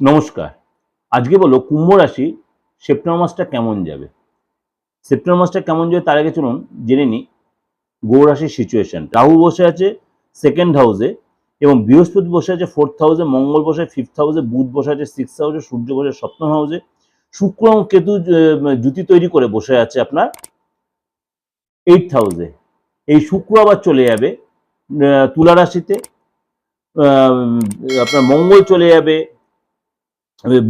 নমস্কার। আজকে বলো কুম্ভ রাশি সেপ্টেম্বর মাসটা কেমন যাবে? সেপ্টেম্বর মাসটা কেমন যাবে তার আগে চলুন জেনে নিই গৌ রাশির সিচুয়েশন রাহু বসে আছে সেকেন্ড হাউসে এবং বৃহস্পতি বসে আছে ফোর্থ হাউসে মঙ্গল বসে ফিফথ হাউসে বুধ বসে আছে সিক্স হাউসে সূর্য বসে সপ্তম হাউসে শুক্র এবং কেতু জুতি তৈরি করে বসে আছে আপনার এইট হাউসে এই শুক্র আবার চলে যাবে তুলা রাশিতে আপনার মঙ্গল চলে যাবে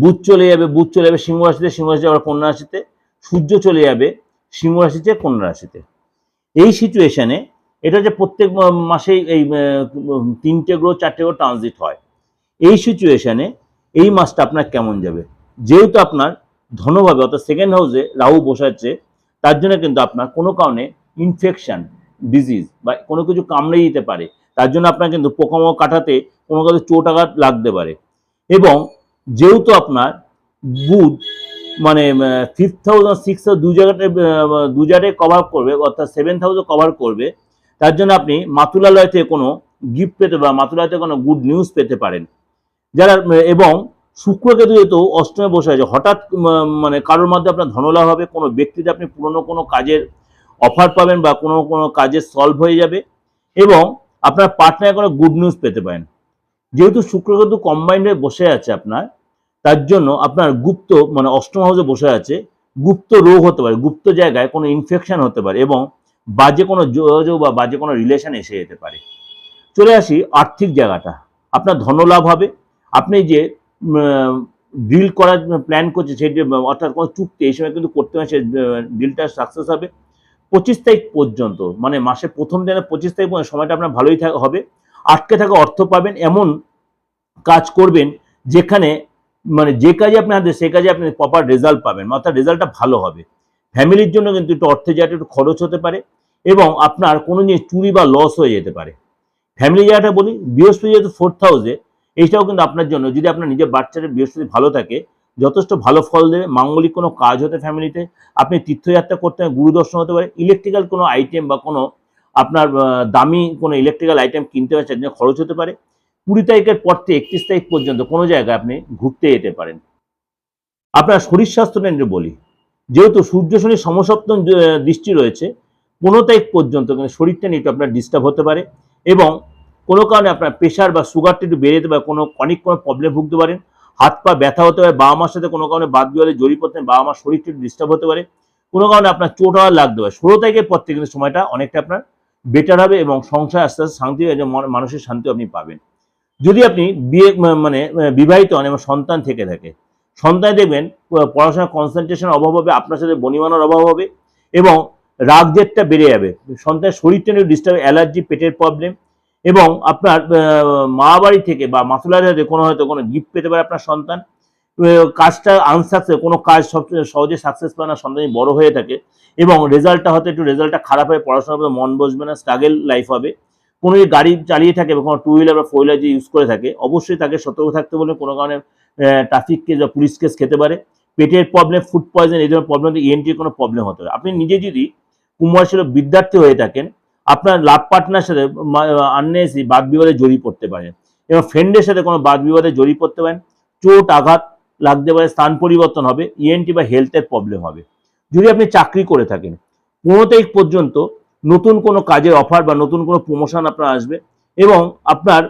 বুধ চলে যাবে, বুধ চলে যাবে সিংহ রাশিতে, সিংহ রাশি আবার কন্যা রাশিতে, সূর্য চলে যাবে সিংহ রাশিতে, কন্যা রাশিতে। এই সিচুয়েশনে এটা যে প্রত্যেক মাসেই এই তিনটে গ্রহ, চারটে গ্রহ ট্রানজিট হয়। এই সিচুয়েশনে এই মাসটা আপনার কেমন যাবে? যেহেতু আপনার ধনভাবে, অর্থাৎ সেকেন্ড হাউসে রাহু বসাচ্ছে তার জন্য কিন্তু আপনার কোনো কারণে ইনফেকশন ডিজিজ বা কোনো কিছু কামড়ে দিতে পারে। তার জন্য আপনার কিন্তু পোকামাকড় কাটাতে কোনো কাজে চোট আঘাত লাগতে পারে। এবং যেহেতু আপনার বুধ মানে ফিফথ থাউজেন্ড সিক্স দু জায়গাতে দু জায়গায় কভার করবে, অর্থাৎ সেভেন থাউজেন্ড কভার করবে, তার জন্য আপনি মাতুলালয় থেকে কোনো গিফট পেতে বা মাতুলালয় থেকে কোনো গুড নিউজ পেতে পারেন। যারা, এবং শুক্রকেতু যেহেতু অষ্টমে বসে আছে, হঠাৎ মানে কারোর মধ্যে আপনার ধনলাভ হবে, কোনো ব্যক্তিতে আপনি পুরনো কোনো কাজের অফার পাবেন বা কোনো কোনো কাজের সলভ হয়ে যাবে, এবং আপনার পার্টনার কোনো গুড নিউজ পেতে পারেন। যেহেতু শুক্রকেতু কম্বাইন্ড বসে আছে আপনার, তার জন্য আপনার গুপ্ত মানে অষ্টম হাউসে বসে আছে, গুপ্ত রোগ হতে পারে, গুপ্ত জায়গায় কোনো ইনফেকশন হতে পারে এবং বাজে কোনো যোগাযোগ বা বাজে কোনো রিলেশন এসে যেতে পারে। চলে আসি আর্থিক জায়গাটা। আপনার ধনলাভ হবে। আপনি যে ডিল করার প্ল্যান করছে সেটি অর্থাৎ কোনো চুক্তি, এই সময় কিন্তু করতে হয় সে ডিলটা সাকসেস হবে। পঁচিশ তারিখ পর্যন্ত মানে মাসের প্রথম দিনে পঁচিশ তারিখ পর্যন্ত সময়টা আপনার ভালোই হবে। আটকে থাকা অর্থ পাবেন, এমন কাজ করবেন যেখানে মানে যে কাজে আপনি হাতে সে কাজে আপনি প্রপার রেজাল্ট পাবেন, অর্থাৎ রেজাল্টটা ভালো হবে। ফ্যামিলির জন্য কিন্তু একটু অর্থে জায়গাটা একটু খরচ হতে পারে এবং আপনার কোনো জিনিস চুরি বা লস হয়ে যেতে পারে। ফ্যামিলি জায়গাটা বলি, বৃহস্পতি যেহেতু ফোর্থ হাউসে এইটাও কিন্তু আপনার জন্য, যদি আপনার নিজের বাচ্চাদের বৃহস্পতি ভালো থাকে, যথেষ্ট ভালো ফল দেবে, মাঙ্গলিক কোনো কাজ হতে ফ্যামিলিতে আপনি তীর্থযাত্রা করতে গুরুদর্শন হতে পারে ইলেকট্রিক্যাল কোনো আইটেম বা কোনো আপনার দামি কোনো ইলেকট্রিক্যাল আইটেম কিনতে হবে সেটা খরচ হতে পারে। কুড়ি তারিখের পর থেকে একত্রিশ তারিখ পর্যন্ত কোনো জায়গায় আপনি ঘুরতে যেতে পারেন। আপনার শরীর স্বাস্থ্য নিয়ে বলি যেহেতু সূর্য শনি সমসপ্তম দৃষ্টি রয়েছে পনেরো তারিখ পর্যন্ত কিন্তু শরীরটা নিয়ে একটু আপনার ডিস্টার্ব হতে পারে এবং কোনো কারণে আপনার প্রেশার বা সুগারটা একটু বেড়ে যেতে পারে কোনো অনেক কোনো প্রবলেম ভুগতে পারেন হাত পা ব্যথা হতে পারে বাবা মার সাথে কোনো কারণে বাদ বিবাদে জড়িয়ে পড়তে পারেন, বাবা মার শরীরটা একটু ডিস্টার্ব হতে পারে কোনো কারণে আপনার চোট হওয়ার লাগতে পারে। ষোলো তারিখের পর থেকে কিন্তু সময়টা অনেকটা আপনার বেটার হবে এবং সংসার আস্তে আস্তে শান্তি মন- মানসিক শান্তি আপনি পাবেন। যদি আপনি বিয়ে মানে বিবাহিত হন এবং সন্তান থেকে থাকে, সন্তান দেখবেন পড়াশোনার কনসেন্ট্রেশন অভাব হবে, আপনার সাথে বনিমানোর অভাব হবে, এবং রাগ জেটটা বেড়ে যাবে। সন্তানের শরীরটা নিয়ে ডিস্টার্ব অ্যালার্জি পেটের প্রবলেম এবং আপনার মা বাড়ি থেকে বা থেকে কোনো হয়তো কোনো গিফট পেতে পারে আপনার সন্তান। কাজটা আনসাকসেস কোনো কাজ সব সহজে সাকসেস পায় না সন্তান বড় হয়ে থাকে এবং রেজাল্টটা হয়তো একটু রেজাল্টটা খারাপ হয়ে পড়াশোনার প্রতি মন বসবে না স্ট্রাগেল লাইফ হবে। কোনো যদি গাড়ি চালিয়ে থাকে বা কোনো টু হুইলার বা ফোর হুইলার যে ইউজ করে থাকে, অবশ্যই তাকে সতর্ক থাকতে বলে কোনো কারণে ট্রাফিক কেস বা পুলিশ কেস খেতে পারে। পেটের প্রবলেম ফুড পয়জন এই ধরনের প্রবলেম ইএনটির কোনো প্রবলেম হতে পারে। আপনি নিজে যদি কুমারশীল বিদ্যার্থী হয়ে থাকেন, আপনার লাভ পার্টনার সাথে আননেসি বাদ বিবাদে জড়িয়ে পড়তে পারেন এবং ফ্রেন্ডের সাথে কোনো বাদ বিবাদে জড়িয়ে পড়তে পারেন, চোট আঘাত লাগতে পারে স্থান পরিবর্তন হবে ইএনটি বা হেলথের প্রবলেম হবে। যদি আপনি চাকরি করে থাকেন, পনেরো তারিখ পর্যন্ত নতুন কোনো কাজের অফার বা নতুন কোনো প্রমোশন আপনার আসবে এবং আপনার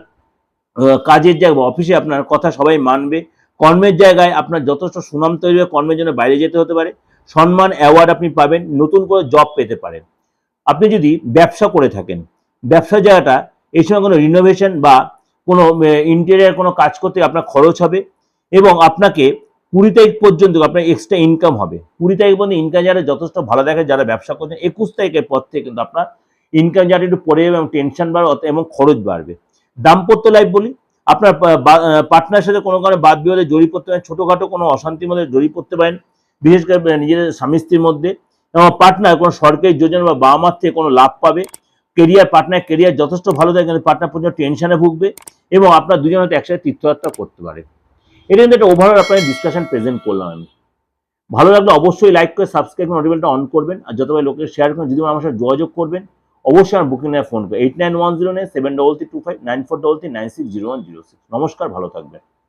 কাজের জায়গা বা অফিসে আপনার কথা সবাই মানবে, কর্মের জায়গায় আপনার যথেষ্ট সুনাম তৈরি হবে কর্মের জন্য বাইরে যেতে হতে পারে, সম্মান অ্যাওয়ার্ড আপনি পাবেন, নতুন করে জব পেতে পারেন। আপনি যদি ব্যবসা করে থাকেন, ব্যবসা জায়গাটা এই সময় কোনো রিনোভেশন বা কোনো ইন্টেরিয়ার কোনো কাজ করতে আপনার খরচ হবে এবং আপনাকে কুড়ি তারিখ পর্যন্ত আপনার এক্সট্রা ইনকাম হবে। কুড়ি তারিখ পর্যন্ত ইনকাম যারা যথেষ্ট ভালো দেখে, যারা ব্যবসা করছেন, একুশ তারিখের পর থেকে কিন্তু আপনার ইনকাম যারা একটু পড়ে যাবে এবং টেনশন বাড়বে এবং খরচ বাড়বে। দাম্পত্য লাইফ বলি, আপনার পার্টনার সাথে কোনো কারণে বাদ বিবাদে জড়িয়ে পড়তে পারেন, ছোটোখাটো কোনো অশান্তির মধ্যে জড়িয়ে পড়তে পারেন, বিশেষ করে নিজেদের স্বামী স্ত্রীর মধ্যে। এবং পার্টনার কোনো সরকারি যোজনা বা বাবা মার থেকে কোনো লাভ পাবে। কেরিয়ার পার্টনার কেরিয়ার যথেষ্ট ভালো থাকে কিন্তু পার্টনার পর্যন্ত টেনশনে ভুগবে এবং আপনার দুজন হয়তো একসাথে তীর্থযাত্রা করতে পারে। এটা কিন্তু একটা ওভারঅল আপনাদের ডিসকাশন প্রেজেন্ট করলাম আমি। ভালো লাগলে অবশ্যই লাইক করে সাবস্ক্রাইব করে নোটিফিকেশনটা অন করবেন। আর যতবার লোকের শেয়ার করবেন, যদি আমার সাথে যোগাযোগ করবেন, অবশ্যই আমার বুকিং নেয় ফোন করে eight nine one zero nine seven double three two five nine four double three nine six zero one zero six নমস্কার, ভালো থাকবেন।